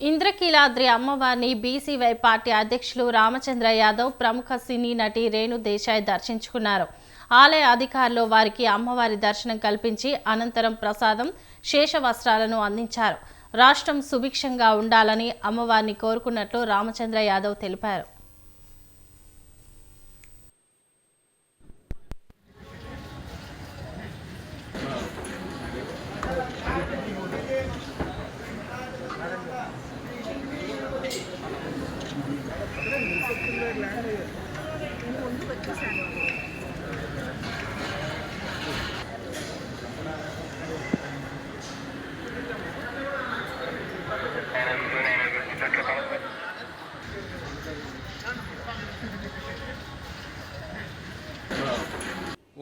ఇంద్రకీలాద్రి అమ్మవారిని BCY party అధ్యక్షులు రామచంద్ర యాదవ్ ప్రముఖ సినీ నటి రేణు దేశాయ్ దర్శించుకున్నారు. ఆలయ అధికారులు వారికి అమ్మవారి దర్శనం కల్పించి అనంతరం ప్రసాదం శేష వస్త్రాలను అందించారు. రాష్ట్రం సుభిక్షంగా ఉండాలని అమ్మవారిని కోరుకున్నట్లు రామచంద్ర యాదవ్ తెలిపారు.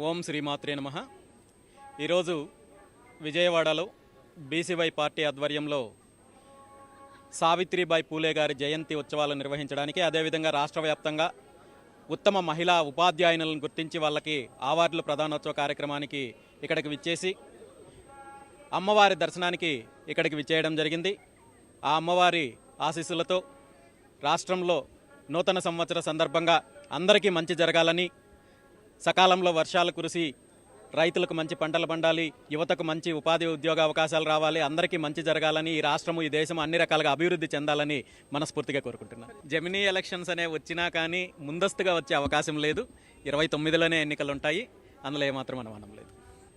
ఓం శ్రీమాత్రే నమ. ఈరోజు విజయవాడలో బీసీవై పార్టీ ఆధ్వర్యంలో సావిత్రిబాయి పూలే గారి జయంతి ఉత్సవాలు నిర్వహించడానికి అదేవిధంగా రాష్ట్ర వ్యాప్తంగా ఉత్తమ మహిళా ఉపాధ్యాయులను గుర్తించి వాళ్ళకి అవార్డుల ప్రధానోత్సవ కార్యక్రమానికి ఇక్కడికి విచ్చేసి అమ్మవారి దర్శనానికి ఇక్కడికి విచ్చేయడం జరిగింది. ఆ అమ్మవారి ఆశీస్సులతో రాష్ట్రంలో నూతన సంవత్సర సందర్భంగా అందరికీ మంచి జరగాలని సకాలంలో వర్షాలు కురిసి రైతులకు మంచి పంటలు పండాలి యువతకు మంచి ఉపాధి ఉద్యోగ అవకాశాలు రావాలి అందరికీ మంచి జరగాలని ఈ రాష్ట్రము ఈ దేశం అన్ని రకాలుగా అభివృద్ధి చెందాలని మనస్ఫూర్తిగా కోరుకుంటున్నాను జమినీ ఎలక్షన్స్ అనే వచ్చినా కానీ ముందస్తుగా వచ్చే అవకాశం లేదు. ఇరవై తొమ్మిదిలోనే ఎన్నికలు ఉంటాయి అందులో ఏమాత్రం అనుమానం లేదు.